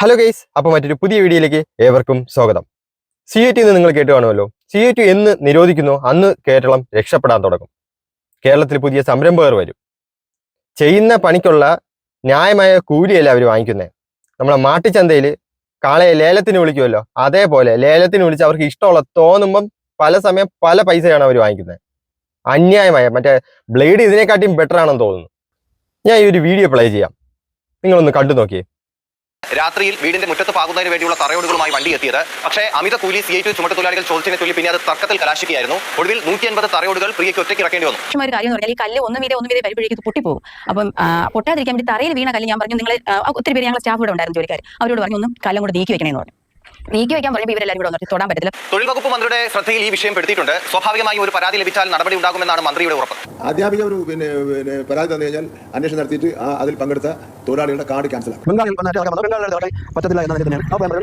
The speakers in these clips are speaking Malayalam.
ഹലോ ഗൈസ് അപ്പോൾ മറ്റൊരു പുതിയ വീഡിയോയിലേക്ക് ഏവർക്കും സ്വാഗതം. സി എ ടി എന്ന് നിങ്ങൾ കേട്ട് കാണുമല്ലോ. സി എ ടി എന്ന് നിരോധിക്കുന്നു അന്ന് കേരളം രക്ഷപ്പെടാൻ തുടങ്ങും. കേരളത്തിൽ പുതിയ സംരംഭകർ വരും. ചെയ്യുന്ന പണിക്കുള്ള ന്യായമായ കൂലിയല്ല അവർ വാങ്ങിക്കുന്നത് നമ്മളെ മാട്ടിച്ചന്തയിൽ കാളയെ ലേലത്തിന് വിളിക്കുമല്ലോ. അതേപോലെ ലേലത്തിന് വിളിച്ച് അവർക്ക് ഇഷ്ടമുള്ള തോന്നുമ്പം പല സമയം പല പൈസയാണ് അവർ വാങ്ങിക്കുന്നത് അന്യായമായ മറ്റേ ബ്ലേഡ് ഇതിനെക്കാട്ടിയും ബെറ്റർ ആണെന്ന് തോന്നുന്നു. ഞാൻ ഈ ഒരു വീഡിയോ പ്ലേ ചെയ്യാം. നിങ്ങളൊന്ന് കണ്ടു നോക്കിയേ. രാത്രിയിൽ വീടിന്റെ മുറ്റത്ത് പാകുന്നതിന് വേണ്ടിയുള്ള തറയോടുകളുമായി വണ്ടി എത്തിയത്. പക്ഷേ അമിത കൂലി സി ഐ ടി ചുമട്ടുതൊഴിലാളികൾ ചോദിച്ചതിനെ തുള്ളി പിന്നെ അത് തർക്കത്തിൽ കലാശിക്കുകയായിരുന്നു. ഒടുവിൽ നൂറ്റി അൻപത് തറയോടുകൾ പ്രിയയ്ക്ക് ഒറ്റയ്ക്ക് ഇറക്കേണ്ടി വന്നു. ഒരു കാര്യം എന്ന് പറഞ്ഞാൽ ഈ കല്ല് ഒന്ന് വീതം ഒന്ന് വീതം വരുമ്പോഴേക്ക് ഇത് പൊട്ടിപ്പോകും. അപ്പം പൊട്ടാതിരിക്കാൻ വേണ്ടി തറയിൽ വീണ കല്ല് ഞാൻ പറഞ്ഞു നിങ്ങൾ ഒത്തിരി പേര് ഞങ്ങളുടെ സ്റ്റാഫ് ഇവിടെ ഉണ്ടായിരുന്നു ജോലിക്കാർ അവരോട് പറഞ്ഞു ഒന്നും കല്ലും കൂടെ നീക്കി വെക്കണമെന്ന് പറഞ്ഞു. നീക്കി വെക്കാൻ പറഞ്ഞപ്പോൾ ഇവരെല്ലാവരും കൂടെ വന്നിട്ട് തൊടാൻ പറ്റില്ല തൊഴിൽ വകുപ്പ് മന്ത്രിയുടെ ശ്രദ്ധയിൽ ഈ വിഷയം പെടുത്തിയിട്ടുണ്ട്. സ്വാഭാവികമായി ഒരു പരാതി ലഭിച്ചാൽ നടപടി ഉണ്ടാകുമെന്നാണ് മന്ത്രിയുടെ ഉറപ്പ്. അധ്യാപിക ഒരു പിന്നെ പിന്നെ പരാതി തന്നു കഴിഞ്ഞാൽ അന്വേഷണം നടത്തിയിട്ട് ആ അതിൽ പങ്കെടുത്ത തൊഴിലാളികളുടെ കാർഡ് ക്യാൻസൽ ആക്കും. ബംഗാളിൽ പറ്റത്തില്ല തന്നെയാണ്. അപ്പോൾ ഇവിടെ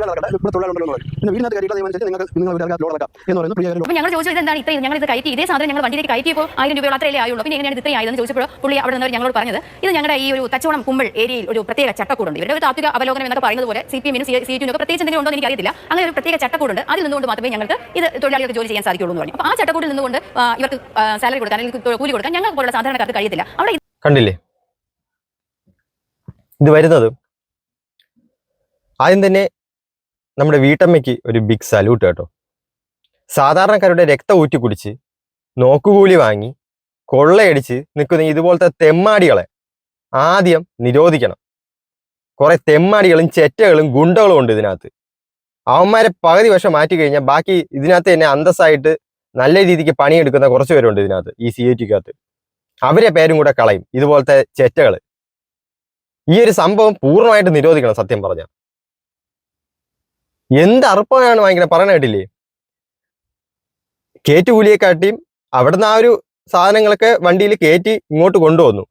പിന്നെ വീടിനകത്ത് കയറിയിട്ടുള്ള നിങ്ങൾക്ക് നിങ്ങൾ ലോഡ് എന്ന് പറയുന്നു പ്രിയ ഞങ്ങൾ ചോദിച്ചത് എന്താണ്? ഇത്രയും ഞങ്ങൾ ഇത് കയറ്റി ഇതേ സാധനം ഞങ്ങൾ വണ്ടിയിലേക്ക് കയറ്റിയപ്പോൾ ആയിരം രൂപ അത്രയല്ലേ ആയുള്ളൂ. പിന്നെ എങ്ങനെയാണ് ഇത് ഇത്രയും ആയതെന്ന് ചോദിച്ചപ്പോൾ പുള്ളി അവിടെ നിന്നവർ ഞങ്ങളോട് പറഞ്ഞത് ഇത് ഞങ്ങളുടെ ഈ ഒരു തച്ചോണം കുമ്പിൾ ഏരിയയിൽ ഒരു പ്രത്യേക ചട്ടക്കൂടുണ്ട്. ഇവരുടെ ഒരു താത്വിക അവലോകനം എന്നൊക്കെ പറയുന്നത് പോലെ സി പി എമ്മിനും സി ടി ഒക്കെ പ്രത്യേകിച്ച് എന്തെങ്കിലും ഉണ്ടോ എന്ന് എനിക്കറിയത്തില്ല. അങ്ങനെ ഒരു പ്രത്യേക ചട്ടക്കൂടുണ്ട്. അതിൽ നിന്നുകൊണ്ട് മാത്രമേ ഞങ്ങൾക്ക് ഇത് തൊഴിലാളികൾക്ക് ജോലി ചെയ്യാൻ സാധിക്കുള്ളൂ എന്ന് പറഞ്ഞു. അപ്പോൾ ആ ചട്ടക്കൂടിൽ നിന്നുകൊണ്ട് ഇവർക്ക് സാലറി കൊടുക്കാൻ അല്ലെങ്കിൽ കൂലി കൊടുക്കാൻ ഞങ്ങൾക്ക് പോലുള്ള സാധാരണക്കാർക്ക് കഴിയത്തില്ല. അവിടെ കണ്ടില്ലേ? ഇത് വരുന്നത് ആദ്യം തന്നെ നമ്മുടെ വീട്ടമ്മയ്ക്ക് ഒരു ബിഗ് സല്യൂട്ട് കേട്ടോ. സാധാരണക്കാരുടെ രക്തം ഊറ്റി കുടിച്ച് നോക്കുകൂലി വാങ്ങി കൊള്ളയടിച്ച് നിൽക്കുന്ന ഇതുപോലത്തെ തെമ്മാടികളെ ആദ്യം നിരോധിക്കണം. കുറെ തെമ്മാടികളും ചെറ്റകളും ഗുണ്ടകളും ഉണ്ട് ഇതിനകത്ത്. അവന്മാരെ പകുതി വശം മാറ്റി കഴിഞ്ഞാൽ ബാക്കി ഇതിനകത്ത് തന്നെ അന്തസ്സായിട്ട് നല്ല രീതിക്ക് പണിയെടുക്കുന്ന കുറച്ച് പേരുണ്ട് ഇതിനകത്ത് ഈ സി ഐ ടിക്കകത്ത് അവരെ പേരും കൂടെ കളയും ഇതുപോലത്തെ ചെറ്റകൾ ഈ ഒരു സംഭവം പൂർണമായിട്ട് നിരോധിക്കണം സത്യം പറഞ്ഞ. എന്ത് അറുപ്പമാണ് വാങ്ങിക്കണം? പറയണ കേട്ടില്ലേ? കയറ്റുകൂലിയെക്കാട്ടിയും അവിടുന്ന് ആ ഒരു സാധനങ്ങളൊക്കെ വണ്ടിയിൽ കയറ്റി ഇങ്ങോട്ട് കൊണ്ടുവന്നു.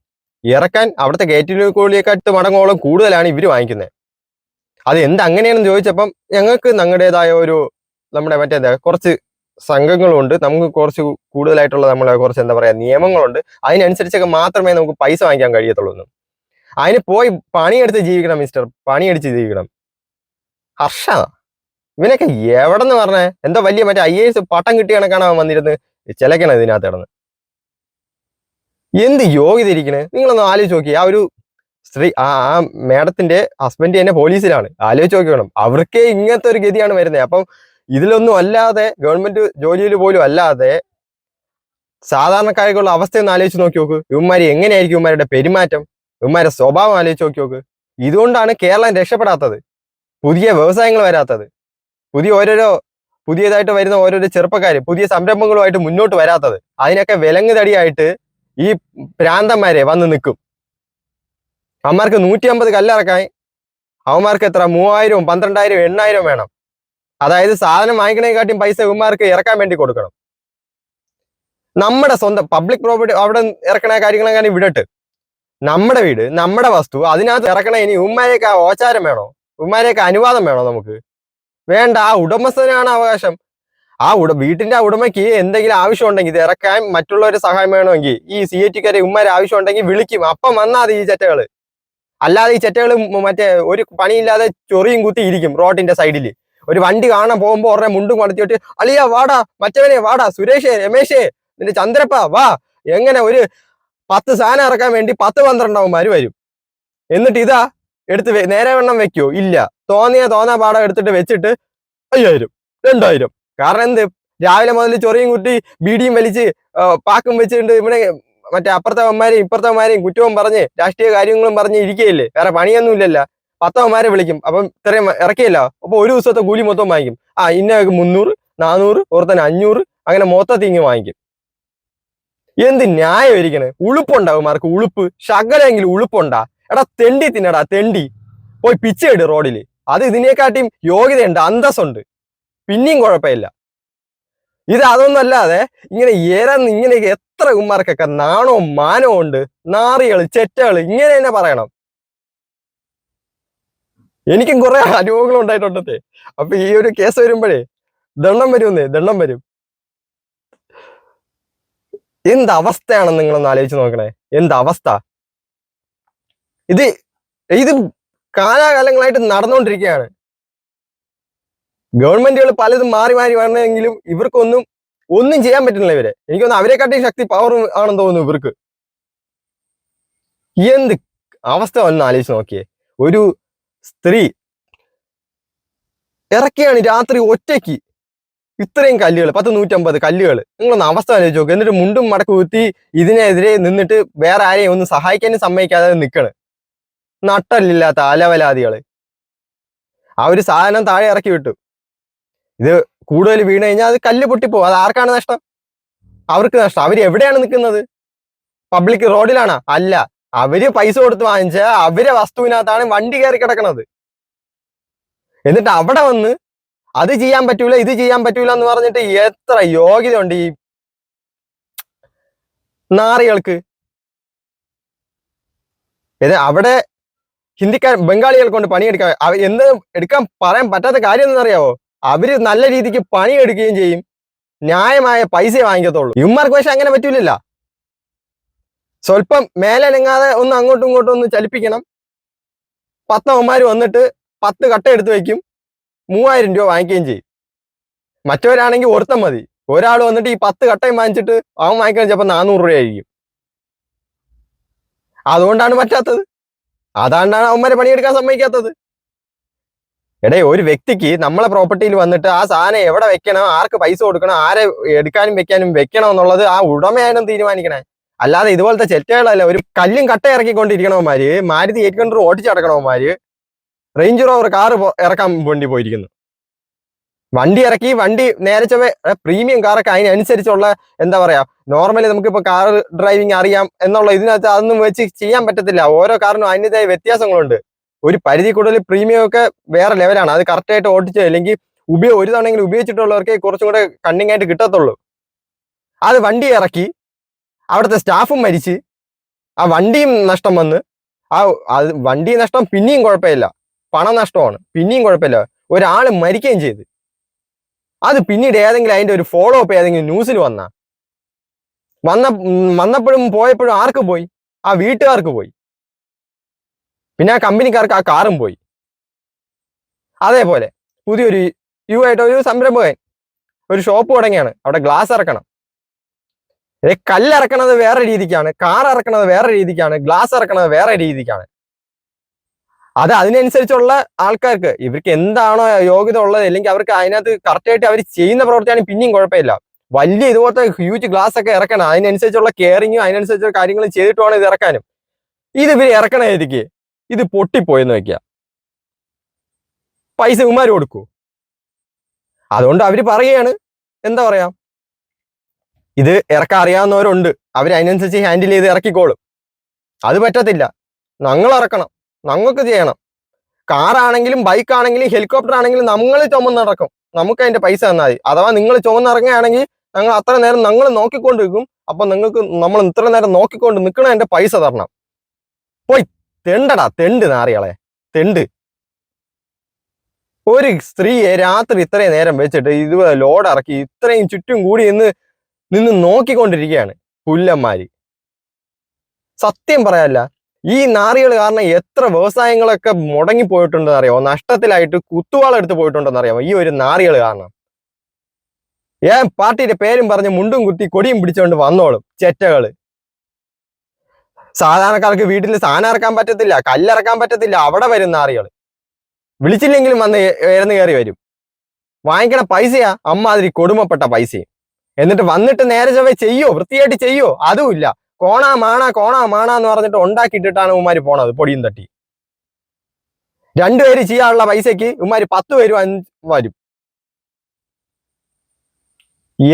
ഇറക്കാൻ അവിടുത്തെ കയറ്റുകൂലിയെക്കാട്ട് മടങ്ങോളം കൂടുതലാണ് ഇവർ വാങ്ങിക്കുന്നത് അത് എന്ത് അങ്ങനെയാണെന്ന് ചോദിച്ചപ്പം ഞങ്ങൾക്ക് ഞങ്ങളുടേതായ ഒരു നമ്മുടെ മറ്റേ കുറച്ച് സംഘങ്ങളുണ്ട്. നമുക്ക് കുറച്ച് കൂടുതലായിട്ടുള്ള നമ്മളെ കുറച്ച് എന്താ പറയാ നിയമങ്ങളുണ്ട്. അതിനനുസരിച്ചൊക്കെ മാത്രമേ നമുക്ക് പൈസ വാങ്ങിക്കാൻ കഴിയത്തുള്ളൂ എന്ന്. അതിന് പോയി പണിയെടുത്ത് ജീവിക്കണം മിസ്റ്റർ. പണിയെടുത്ത് ജീവിക്കണം. ഹർഷ. ഇവനൊക്കെ എവിടെ നിന്ന് പറഞ്ഞേ? എന്തോ വലിയ മറ്റേ ഐ എസ് പട്ടം കിട്ടിയ കണക്കാണ് അവൻ വന്നിരുന്ന്? ചിലക്കണം ഇതിനകത്ത് കിടന്ന്? എന്ത് യോഗ്യത ഇരിക്കണേ? നിങ്ങളൊന്ന് ആലോചിച്ച് നോക്കി ആ ഒരു സ്ത്രീ ആ ആ മേഡത്തിന്റെ ഹസ്ബൻഡ് തന്നെ പോലീസിലാണ്. ആലോചിച്ച് നോക്കണം അവർക്കേ ഇങ്ങനത്തെ ഒരു ഗതിയാണ് വരുന്നത് അപ്പം ഇതിലൊന്നും അല്ലാതെ ഗവൺമെന്റ് ജോലിയിൽ പോലും അല്ലാതെ സാധാരണക്കാർക്കുള്ള അവസ്ഥ ഒന്ന് ആലോചിച്ച് നോക്കി നോക്ക്. ഇവന്മാര് എങ്ങനെയായിരിക്കും ഇവന്മാരുടെ പെരുമാറ്റം? ഇവന്മാരുടെ സ്വഭാവം ആലോചിച്ച് നോക്കി നോക്ക്. ഇതുകൊണ്ടാണ് കേരളം രക്ഷപ്പെടാത്തത്. പുതിയ വ്യവസായങ്ങൾ വരാത്തത്. പുതിയ ഓരോരോ പുതിയതായിട്ട് വരുന്ന ഓരോരോ ചെറുപ്പക്കാർ പുതിയ സംരംഭങ്ങളുമായിട്ട് മുന്നോട്ട് വരാത്തത്. അതിനൊക്കെ വിലങ്ങ് തടിയായിട്ട് ഈ പ്രാന്തന്മാരെ വന്ന് നിൽക്കും. അവന്മാർക്ക് നൂറ്റി അമ്പത് കല്ലിറക്കാൻ. അവന്മാർക്ക് എത്ര? മൂവായിരവും പന്ത്രണ്ടായിരവും എണ്ണായിരം വേണം. അതായത് സാധനം വാങ്ങിക്കണേക്കാട്ടിയും പൈസ ഇവന്മാർക്ക് ഇറക്കാൻ വേണ്ടി കൊടുക്കണം. നമ്മുടെ സ്വന്തം പബ്ലിക് പ്രോപ്പർട്ടി അവിടെ ഇറക്കണ കാര്യങ്ങളെങ്ങാനും വിടട്ട്. നമ്മുടെ വീട് നമ്മുടെ വസ്തു അതിനകത്ത് ഇറക്കണ ഇനി ഉമ്മാരെയൊക്കെ ഓചാരം വേണോ? ഉമ്മാരെയൊക്കെ അനുവാദം വേണോ നമുക്ക്? വേണ്ട ആ ഉടമസ്ഥനാണ് അവകാശം. ആ ഉട വീട്ടിന്റെ ആ ഉടമയ്ക്ക് എന്തെങ്കിലും ആവശ്യം ഉണ്ടെങ്കിൽ ഇത് ഇറക്കാൻ മറ്റുള്ളവരുടെ സഹായം വേണമെങ്കിൽ ഈ സി എ ടിക്കാരെ ഉമ്മാരെ ആവശ്യം ഉണ്ടെങ്കിൽ വിളിക്കും. അപ്പം വന്നാൽ ഈ ചെറ്റകൾ. അല്ലാതെ ഈ ചെറ്റകൾ മറ്റേ ഒരു പണിയില്ലാതെ ചൊറിയും കുത്തി ഇരിക്കും റോഡിന്റെ സൈഡിൽ ഒരു വണ്ടി കാണാൻ പോകുമ്പോൾ ഉടനെ മുണ്ടും കൊടുത്തിട്ട് അളിയ വാടാ മറ്റവനെ വാടാ സുരേഷേ രമേശേ നിന്റെ ചന്ദ്രപ്പ വാ. എങ്ങനെ ഒരു പത്ത് സാധനം ഇറക്കാൻ വേണ്ടി പത്ത് പന്ത്രണ്ടാവുമാര് വരും. എന്നിട്ട് ഇതാ എടുത്ത് നേരെ വെണ്ണം വെക്കോ. ഇല്ല. തോന്നിയ തോന്നാ പാടം എടുത്തിട്ട് വെച്ചിട്ട് അയ്യായിരം രണ്ടായിരം. കാരണം എന്ത്? രാവിലെ മുതൽ ചൊറിയും കുട്ടി ബീഡിയും വലിച്ച് പാക്കും വെച്ചിട്ട് ഇവിടെ മറ്റേ അപ്പുറത്തവന്മാരെയും ഇപ്പുറത്തവന്മാരെയും കുറ്റവും പറഞ്ഞ് രാഷ്ട്രീയ കാര്യങ്ങളും പറഞ്ഞ് ഇരിക്കുകയില്ലേ വേറെ പണിയൊന്നും ഇല്ലല്ല പത്തവന്മാരെ വിളിക്കും. അപ്പം ഇത്രയും ഇറക്കിയല്ലോ? അപ്പൊ ഒരു ദിവസത്തെ കൂലി മൊത്തം വാങ്ങിക്കും. ആ ഇന്ന മുന്നൂറ് നാനൂറ് ഓർത്തന്നെ അഞ്ഞൂറ് അങ്ങനെ മൊത്തത്തിൽ ഇങ്ങ് വാങ്ങിക്കും. എന്ത് ന്യായം ഇരിക്കണേ ഉളുപ്പുണ്ടാവും മാർക്ക് ഉളുപ്പ്. ശകലെങ്കിലും ഉളുപ്പുണ്ടാ. എടാ തെണ്ടി തിന്നടാ തെണ്ടി. പോയി പിച്ചയിട് റോഡിൽ. അത് ഇതിനെക്കാട്ടിയും യോഗ്യതയുണ്ട് അന്തസ്സുണ്ട്. പിന്നെയും കുഴപ്പമില്ല. ഇത് അതൊന്നും അല്ലാതെ ഇങ്ങനെ ഏറന്ന് ഇങ്ങനെ എത്ര ഉമ്മാർക്കൊക്കെ നാണോ മാനവും ഉണ്ട് നാറികൾ ചെറ്റകൾ ഇങ്ങനെ തന്നെ പറയണം. എനിക്കും കുറെ അനുഭവങ്ങൾ ഉണ്ടായിട്ടുണ്ടത്തെ അപ്പൊ ഈ ഒരു കേസ് വരുമ്പോഴേ ദണ്ണം വരുമെന്നേ ദണ്ണം വരും. എന്ത് അവസ്ഥയാണെന്ന് നിങ്ങളൊന്ന് ആലോചിച്ച് നോക്കണേ. എന്ത് അവസ്ഥ? ഇത് ഇത് കാലാകാലങ്ങളായിട്ട് നടന്നുകൊണ്ടിരിക്കുകയാണ് ഗവൺമെന്റുകൾ പലതും മാറി മാറി വരണമെങ്കിലും ഇവർക്കൊന്നും ഒന്നും ചെയ്യാൻ പറ്റുന്നില്ല ഇവരെ. എനിക്കൊന്ന് അവരെക്കാട്ടി ശക്തി പവർ ആണെന്ന് തോന്നുന്നു ഇവർക്ക്. എന്ത് അവസ്ഥ ഒന്ന് ആലോചിച്ച് നോക്കിയേ. ഒരു സ്ത്രീ ഇറക്കിയാണ് രാത്രി ഒറ്റയ്ക്ക് ഇത്രയും കല്ലുകൾ പത്ത് നൂറ്റമ്പത് കല്ലുകൾ. നിങ്ങളൊന്ന് അവസ്ഥ ആലോചിച്ച് നോക്കുക എന്നിട്ട് മുണ്ടും മടക്കു കുത്തി ഇതിനെതിരെ നിന്നിട്ട് വേറെ ആരെയും ഒന്ന് സഹായിക്കാനും സമ്മതിക്കാതെ നിൽക്കണ്. നട്ടല്ലില്ലാത്ത അലവലാദികൾ. ആ ഒരു സാധനം താഴെ ഇറക്കി വിട്ടു. ഇത് കൂടുതൽ വീണ് കഴിഞ്ഞാൽ അത് കല്ല് പൊട്ടിപ്പോവും. അത് ആർക്കാണ് നഷ്ടം? അവർക്ക് നഷ്ടം. അവർ എവിടെയാണ് നിൽക്കുന്നത്? പബ്ലിക് റോഡിലാണോ? അല്ല. അവർ പൈസ കൊടുത്ത് വാങ്ങിച്ച അവരെ വസ്തുവിനകത്താണ് വണ്ടി കയറി കിടക്കണത്. എന്നിട്ട് അവിടെ വന്ന് അത് ചെയ്യാൻ പറ്റൂല ഇത് ചെയ്യാൻ പറ്റൂല എന്ന് പറഞ്ഞിട്ട് എത്ര യോഗ്യത ഉണ്ട് ഈ നാറികൾക്ക്? അവിടെ ഹിന്ദിക്കാർ ബംഗാളികൾ കൊണ്ട് പണിയെടുക്കാൻ എന്ത് എടുക്കാൻ പറയാൻ പറ്റാത്ത കാര്യം എന്നറിയാവോ അവർ നല്ല രീതിക്ക് പണിയെടുക്കുകയും ചെയ്യും. ന്യായമായ പൈസ വാങ്ങിക്കത്തുള്ളൂ. ഇവന്മാർക്ക് പക്ഷെ അങ്ങനെ പറ്റൂലല്ല. സ്വല്പം മേലനങ്ങാതെ ഒന്ന് അങ്ങോട്ടും ഇങ്ങോട്ടും ഒന്ന് ചലിപ്പിക്കണം. പത്തവന്മാര് വന്നിട്ട് പത്ത് കട്ട എടുത്ത് വയ്ക്കും മൂവായിരം രൂപ വാങ്ങിക്കുകയും ചെയ്യും. മറ്റവരാണെങ്കിൽ ഒരുത്തം മതി. ഒരാൾ വന്നിട്ട് ഈ പത്ത് കട്ടയും വാങ്ങിച്ചിട്ട് അവൻ വാങ്ങിക്കണം ചിലപ്പോൾ നാനൂറ് രൂപയായിരിക്കും. അതുകൊണ്ടാണ് പറ്റാത്തത്. അതാണ്ടാണ് അവന്മാരെ പണിയെടുക്കാൻ സമ്മതിക്കാത്തത്. എടേ ഒരു വ്യക്തിക്ക് നമ്മളെ പ്രോപ്പർട്ടിയിൽ വന്നിട്ട് ആ സാധനം എവിടെ വെക്കണം ആർക്ക് പൈസ കൊടുക്കണം ആരെ എടുക്കാനും വെക്കാനും വെക്കണം എന്നുള്ളത് ആ ഉടമയാണ് തീരുമാനിക്കണേ. അല്ലാതെ ഇതുപോലത്തെ ചെറ്റകളല്ല ഒരു കല്ലും കട്ട ഇറക്കിക്കൊണ്ടിരിക്കണവന്മാര് മാരുതി എയ്റ്റ് ഹൺഡ്രഡ് ഓടിച്ചടക്കണവന്മാര് റേഞ്ച് റോവർ കാർ ഇറക്കാൻ വേണ്ടി പോയിരിക്കുന്നു. വണ്ടി ഇറക്കി വണ്ടി നേരെ ചൊവ്വേ പ്രീമിയം കാറൊക്കെ അതിനനുസരിച്ചുള്ള എന്താ പറയാ നോർമലി നമുക്കിപ്പോ കാർ ഡ്രൈവിംഗ് അറിയാം എന്നുള്ള ഇതിനകത്ത് അതൊന്നും വെച്ച് ചെയ്യാൻ പറ്റത്തില്ല. ഓരോ കാറിനും അതിന്റെതായ വ്യത്യാസങ്ങളുണ്ട്. ഒരു പരിധി കൂടുതൽ പ്രീമിയം ഒക്കെ വേറെ ലെവലാണ് അത് കറക്റ്റ് ആയിട്ട് ഓടിച്ച് അല്ലെങ്കിൽ ഉപയോഗ ഒരു തവണയെങ്കിലും ഉപയോഗിച്ചിട്ടുള്ളവർക്ക് കുറച്ചും കൂടെ കണ്ണിങ് ആയിട്ട് കിട്ടത്തുള്ളൂ. അത് വണ്ടി ഇറക്കി അവിടുത്തെ സ്റ്റാഫും മരിച്ച് ആ വണ്ടിയും നഷ്ടം വന്ന് ആ അത് വണ്ടി നഷ്ടം പിന്നെയും കുഴപ്പമില്ല. പണം നഷ്ടമാണ് പിന്നെയും കുഴപ്പമില്ല. ഒരാൾ മരിക്കുകയും ചെയ്ത്. അത് പിന്നീട് ഏതെങ്കിലും അതിന്റെ ഒരു ഫോളോ അപ്പ് ഏതെങ്കിലും ന്യൂസിൽ വന്ന. വന്ന വന്നപ്പോഴും പോയപ്പോഴും ആർക്ക് പോയി? ആ വീട്ടുകാർക്ക് പോയി. പിന്നെ ആ കമ്പനിക്കാർക്ക് ആ കാറും പോയി. അതേപോലെ പുതിയൊരു യു ആയിട്ട് ഒരു സംരംഭകൻ ഒരു ഷോപ്പ് തുടങ്ങിയാണ്. അവിടെ ഗ്ലാസ് ഇറക്കണം. കല്ലിറക്കണത് വേറെ രീതിക്കാണ് കാർ ഇറക്കണത് വേറെ രീതിക്കാണ് ഗ്ലാസ് ഇറക്കണത് വേറെ രീതിക്കാണ്. അത് അതിനനുസരിച്ചുള്ള ആൾക്കാർക്ക് ഇവർക്ക് എന്താണോ യോഗ്യത ഉള്ളത് അല്ലെങ്കിൽ അവർക്ക് അതിനകത്ത് കറക്റ്റായിട്ട് അവർ ചെയ്യുന്ന പ്രവർത്തിയാണ് പിന്നെയും കുഴപ്പമില്ല. വലിയ ഇതുപോലത്തെ ഹ്യൂജ് ഗ്ലാസ് ഒക്കെ ഇറക്കണം. അതിനനുസരിച്ചുള്ള കെയറിങ്ങും അതിനനുസരിച്ചുള്ള കാര്യങ്ങളും ചെയ്തിട്ട് വേണം ഇത് ഇറക്കാനും. ഇത് ഇവർ ഇറക്കണമായിരിക്കും ഇത് പൊട്ടിപ്പോയെന്ന് വെക്കുക പൈസ ഉമാര് കൊടുക്കൂ. അതുകൊണ്ട് അവർ പറയുകയാണ്. എന്താ പറയാ? ഇത് ഇറക്കാൻ അറിയാവുന്നവരുണ്ട്. അവർ അതിനനുസരിച്ച് ഹാൻഡിൽ ചെയ്ത് ഇറക്കിക്കോളും അത് പറ്റത്തില്ല. ഞങ്ങൾ ഇറക്കണം ഞങ്ങൾക്ക് ചെയ്യണം. കാറാണെങ്കിലും ബൈക്ക് ആണെങ്കിലും ഹെലികോപ്റ്റർ ആണെങ്കിലും നമ്മൾ ചുമന്നിറക്കും നമുക്ക് അതിന്റെ പൈസ തന്നാൽ മതി. അഥവാ നിങ്ങൾ ചുമന്നിറങ്ങുകയാണെങ്കിൽ ഞങ്ങൾ അത്ര നേരം ഞങ്ങൾ നോക്കിക്കൊണ്ട് നിൽക്കും അപ്പൊ നിങ്ങൾക്ക് നമ്മൾ ഇത്ര നേരം നോക്കിക്കൊണ്ട് നിൽക്കണ എന്റെ പൈസ തരണം. പോയി. തെണ്ടടാ തെണ്ട് നാറിയാളെ തെണ്ട്. ഒരു സ്ത്രീയെ രാത്രി ഇത്രയും നേരം വെച്ചിട്ട് ഇതുപോലെ ലോഡ് ഇറക്കി ഇത്രയും ചുറ്റും കൂടി നിന്ന് നിന്ന് നോക്കിക്കൊണ്ടിരിക്കുകയാണ് പുല്ലന്മാര്. സത്യം പറയാല്ല ഈ നാറികൾ കാരണം എത്ര വ്യവസായങ്ങളൊക്കെ മുടങ്ങിപ്പോയിട്ടുണ്ടെന്ന് അറിയാമോ നഷ്ടത്തിലായിട്ട് കുത്തുവാളം എടുത്ത് പോയിട്ടുണ്ടെന്ന് അറിയാമോ ഈ ഒരു നാറികൾ കാരണം. ഏ പാർട്ടിയുടെ പേരും പറഞ്ഞ് മുണ്ടും കുത്തി കൊടിയും പിടിച്ചുകൊണ്ട് വന്നോളും ചെറ്റകൾ. സാധാരണക്കാർക്ക് വീട്ടിൽ സാധനം ഇറക്കാൻ പറ്റത്തില്ല കല്ലിറക്കാൻ പറ്റത്തില്ല അവിടെ വരുന്ന നാറികൾ വിളിച്ചില്ലെങ്കിലും വന്ന് ഇറന്ന് കയറി വരും. വാങ്ങിക്കണ പൈസയാ അമ്മാതിരി കൊടുമപ്പെട്ട പൈസയും. എന്നിട്ട് വന്നിട്ട് നേരെ ചൊവ്വേ ചെയ്യോ വൃത്തിയായിട്ട് ചെയ്യോ അതുമില്ല കോണാ മാണാ കോണാ മാണ എന്ന് പറഞ്ഞിട്ട് ഉണ്ടാക്കിയിട്ടിട്ടാണ് ഉമ്മാര് പോണത് പൊടിയും തട്ടി. രണ്ടുപേര് ചെയ്യാനുള്ള പൈസക്ക് ഉമ്മാര് പത്ത് പേര് വരും.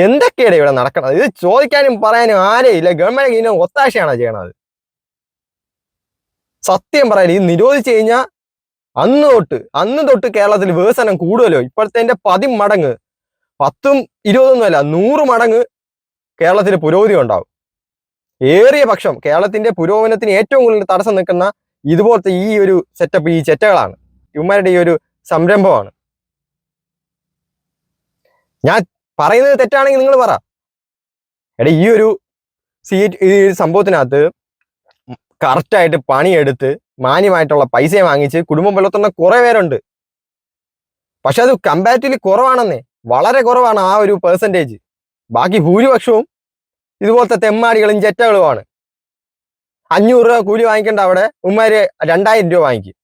എന്തൊക്കെയാണ് ഇവിടെ നടക്കണത്? ഇത് ചോദിക്കാനും പറയാനും ആരേ ഇല്ല. ഗവൺമെന്റ് ഇങ്ങനെ ഒത്താശയാണ് ചെയ്യണത്? സത്യം പറയാൻ ഇത് നിരോധിച്ചു കഴിഞ്ഞാൽ അന്ന് തൊട്ട് അന്ന് തൊട്ട് കേരളത്തിൽ വികസനം കൂടുതലോ? ഇപ്പോഴത്തെ പതി മടങ്ങ് പത്തും ഇരുപതൊന്നും അല്ല നൂറ് മടങ്ങ് കേരളത്തിൽ പുരോഗതി ഉണ്ടാവും. ഏറിയ പക്ഷം കേരളത്തിന്റെ പുരോഗമനത്തിന് ഏറ്റവും കൂടുതൽ തടസ്സം നിൽക്കുന്ന ഇതുപോലത്തെ ഈ ഒരു സെറ്റപ്പ് ഈ ചെറ്റകളാണ്. ഇവന്മാരുടെ ഈ ഒരു സംരംഭമാണ്. ഞാൻ പറയുന്നത് തെറ്റാണെങ്കിൽ നിങ്ങൾ പറ. എടാ ഈ ഒരു സീറ്റ് ഈ സംഭവത്തിനകത്ത് കറക്റ്റായിട്ട് പണിയെടുത്ത് മാന്യമായിട്ടുള്ള പൈസ വാങ്ങിച്ച് കുടുംബം പുലർത്തുന്ന കുറെ പേരുണ്ട്. പക്ഷെ അത് കമ്പാരിറ്റീവ്ലി കുറവാണെന്നേ. വളരെ കുറവാണ് ആ ഒരു പെർസെന്റേജ് ബാക്കി ഭൂരിപക്ഷവും ഇതുപോലത്തെ തെമ്മാടികളും ചെറ്റകളുമാണ് അഞ്ഞൂറ് രൂപ കൂലി വാങ്ങിക്കേണ്ട അവിടെ ഉമ്മാര് രണ്ടായിരം രൂപ വാങ്ങിക്കും.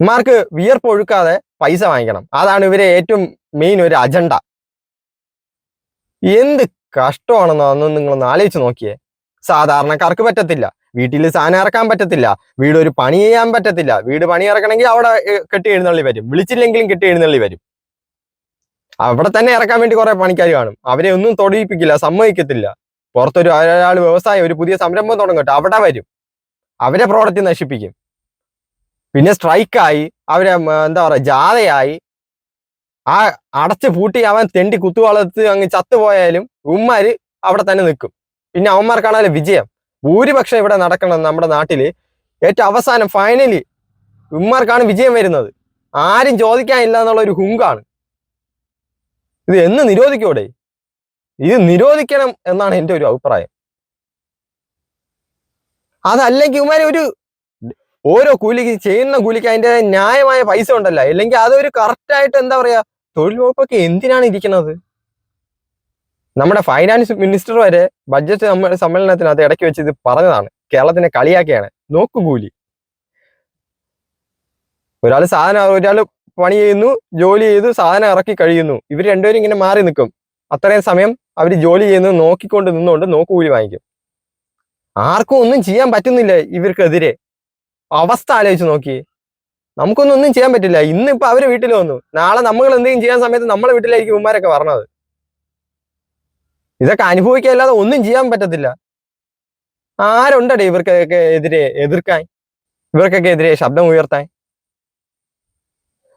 ഉമ്മാർക്ക് വിയർപ്പ് ഒഴുക്കാതെ പൈസ വാങ്ങിക്കണം. അതാണ് ഇവരെ ഏറ്റവും മെയിൻ ഒരു അജണ്ട എന്ത് കഷ്ടമാണെന്നോ അന്ന് നിങ്ങളൊന്ന് ആലോചിച്ച് നോക്കിയേ. സാധാരണക്കാർക്ക് പറ്റത്തില്ല. വീട്ടിൽ സാധനം ഇറക്കാൻ പറ്റത്തില്ല. വീട് ഒരു പണി ചെയ്യാൻ പറ്റത്തില്ല. വീട് പണി ഇറക്കണമെങ്കിൽ അവിടെ കെട്ടി എഴുന്നള്ളി വരും. വിളിച്ചില്ലെങ്കിലും കെട്ടി എഴുന്നള്ളി വരും. അവിടെ തന്നെ ഇറക്കാൻ വേണ്ടി കുറെ പണിക്കാർ കാണും. അവരെ ഒന്നും തൊടിയിപ്പിക്കില്ല സമ്മതിക്കത്തില്ല. പുറത്തൊരു ഒരാൾ വ്യവസായം ഒരു പുതിയ സംരംഭം തുടങ്ങട്ടെ അവിടെ വരും. അവരെ പ്രോഡക്റ്റ് നശിപ്പിക്കും. പിന്നെ സ്ട്രൈക്കായി അവരെ എന്താ പറയുക ജാഥയായി. ആ അടച്ച് പൂട്ടി അവൻ തെണ്ടി കുത്തുവളത്ത് അങ്ങ് ചത്തുപോയാലും ഉമ്മാര് അവിടെ തന്നെ നിൽക്കും പിന്നെ അവന്മാർക്കാണല്ലോ വിജയം. ഭൂരിപക്ഷം ഇവിടെ നടക്കണം നമ്മുടെ നാട്ടിൽ ഏറ്റവും അവസാനം ഫൈനലി ഉമ്മാർക്കാണ് വിജയം വരുന്നത്. ആരും ചോദിക്കാനില്ല എന്നുള്ള ഒരു ഹുങ്കാണ്. ഇത് എന്ന് നിരോധിക്കൂടെ? ഇത് നിരോധിക്കണം എന്നാണ് എന്റെ ഒരു അഭിപ്രായം. അതല്ലെങ്കിൽ ഉമ്മാര് ഒരു ഓരോ കൂലിക്ക് ചെയ്യുന്ന കൂലിക്ക് അതിന്റെ ന്യായമായ പൈസ ഉണ്ടല്ലോ. അല്ലെങ്കിൽ അതൊരു കറക്റ്റായിട്ട് എന്താ പറയാ തൊഴിൽ വകുപ്പൊക്കെ എന്തിനാണ് ഇരിക്കുന്നത്? നമ്മുടെ ഫൈനാൻസ് മിനിസ്റ്റർ വരെ ബഡ്ജറ്റ് നമ്മുടെ സമ്മേളനത്തിനകത്ത് ഇടയ്ക്ക് വെച്ച് ഇത് പറഞ്ഞതാണ്. കേരളത്തിനെ കളിയാക്കിയാണ് നോക്കുകൂലി ഒരാൾ സാധനം ഒരാൾ പണി ചെയ്യുന്നു ജോലി ചെയ്തു സാധനം ഇറക്കി കഴിയുന്നു. ഇവർ രണ്ടുപേരും ഇങ്ങനെ മാറി നിൽക്കും. അത്രയും സമയം അവർ ജോലി ചെയ്യുന്നത് നോക്കിക്കൊണ്ട് നിന്നുകൊണ്ട് നോക്കുകൂലി വാങ്ങിക്കും. ആർക്കും ഒന്നും ചെയ്യാൻ പറ്റുന്നില്ല ഇവർക്കെതിരെ. അവസ്ഥ ആലോചിച്ച് നോക്കി. നമുക്കൊന്നും ഒന്നും ചെയ്യാൻ പറ്റില്ല. ഇന്ന് അവർ അവരെ വീട്ടിൽ വന്നു. നാളെ നമ്മൾ എന്തെങ്കിലും ചെയ്യാൻ സമയത്ത് നമ്മളെ വീട്ടിലായിരിക്കും ഉമ്മാരൊക്കെ പറഞ്ഞത് ഇതൊക്കെ അനുഭവിക്കാല്ലാതെ ഒന്നും ചെയ്യാൻ പറ്റത്തില്ല. ആരുണ്ടടേ ഇവർക്കൊക്കെ എതിരെ എതിർക്കാൻ? ഇവർക്കൊക്കെ എതിരെ ശബ്ദം ഉയർത്താൻ?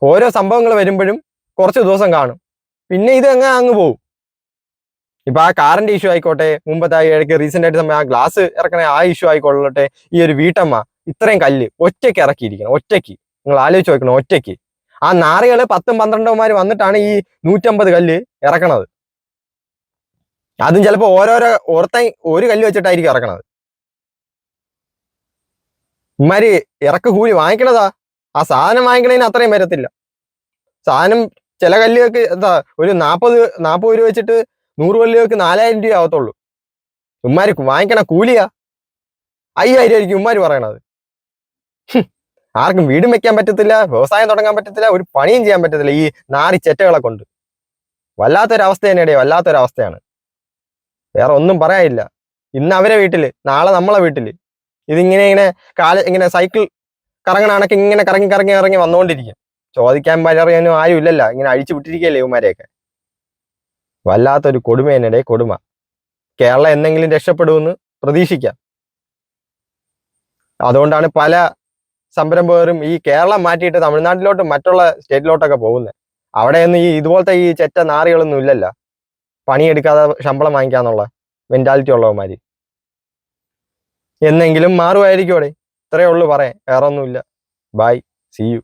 ഓരോ സംഭവങ്ങൾ വരുമ്പോഴും കുറച്ച് ദിവസം കാണും. പിന്നെ ഇത് അങ്ങ് അങ്ങ് പോകും ഇപ്പൊ ആ കാറിന്റെ ഇഷ്യൂ ആയിക്കോട്ടെ മുമ്പത്തെ ഇടയ്ക്ക് റീസെന്റ് ആയിട്ട് സമയം ആ ഗ്ലാസ് ഇറക്കണ ആ ഇഷ്യൂ ആയിക്കൊള്ളട്ടെ ഈ ഒരു വീട്ടമ്മ ഇത്രയും കല്ല് ഒറ്റയ്ക്ക് ഇറക്കിയിരിക്കണം ഒറ്റയ്ക്ക്. നിങ്ങൾ ആലോചിച്ച് നോക്കണം ഒറ്റയ്ക്ക്. ആ നാറികൾ പത്തും പന്ത്രണ്ടോമാര് വന്നിട്ടാണ് ഈ നൂറ്റമ്പത് കല്ല് ഇറക്കണത്. അതും ചിലപ്പോ ഓരോരോ ഓർത്ത ഒരു കല്ല് വെച്ചിട്ടായിരിക്കും ഇറക്കണത്. ഇമാര് ഇറക്ക് കൂലി വാങ്ങിക്കണതാ. ആ സാധനം വാങ്ങിക്കണതിന് അത്രയും വരത്തില്ല. സാധനം ചില കല്ലുകൾക്ക് എന്താ ഒരു നാൽപ്പത് നാൽപ്പത് രൂപ വെച്ചിട്ട് നൂറ് കല്ലുകൾക്ക് നാലായിരം രൂപ ആവത്തുള്ളൂ. ഉമ്മാര് വാങ്ങിക്കണ കൂലിയാ. അയ്യായിരം ആയിരിക്കും ഉമ്മാര് പറയണത്. ആർക്കും വീടും വെക്കാൻ പറ്റത്തില്ല വ്യവസായം തുടങ്ങാൻ പറ്റത്തില്ല ഒരു പണിയും ചെയ്യാൻ പറ്റത്തില്ല ഈ നാറി ചെറ്റകളെ കൊണ്ട്. വല്ലാത്തൊരവസ്ഥ തന്നെയാണ് വല്ലാത്തൊരവസ്ഥയാണ്. വേറെ ഒന്നും പറയാനില്ല. ഇന്ന് അവരെ വീട്ടിൽ നാളെ നമ്മളെ വീട്ടിൽ. ഇതിങ്ങനെ ഇങ്ങനെ കാല ഇങ്ങനെ സൈക്കിൾ കറങ്ങണാണൊക്കെ ഇങ്ങനെ കറങ്ങി കറങ്ങി ഇറങ്ങി വന്നുകൊണ്ടിരിക്കും ചോദിക്കാൻ പറയാനും ആരും ഇല്ലല്ലോ. ഇങ്ങനെ അഴിച്ചു വിട്ടിരിക്കുകയല്ലേ ഇവന്മാരെയൊക്കെ. വല്ലാത്തൊരു കൊടുമ എന്നിടെ കൊടുമ. കേരളം എന്തെങ്കിലും രക്ഷപ്പെടുമെന്ന് പ്രതീക്ഷിക്കാം. അതുകൊണ്ടാണ് പല സംരംഭകരും ഈ കേരളം മാറ്റിയിട്ട് തമിഴ്നാട്ടിലോട്ടും മറ്റുള്ള സ്റ്റേറ്റിലോട്ടൊക്കെ പോകുന്നത് അവിടെയൊന്നും ഈ ഇതുപോലത്തെ ഈ ചെറ്റ നാറികളൊന്നും ഇല്ലല്ലോ. പണിയെടുക്കാതെ ശമ്പളം വാങ്ങിക്കാന്നുള്ള മെന്റാലിറ്റി ഉള്ളവന്മാര്. എന്നെങ്കിലും മാറുമായിരിക്കും അവിടെ. ഇത്രയേ ഉള്ളൂ പറയാൻ. വേറെ ഒന്നുമില്ല ബൈ സി യു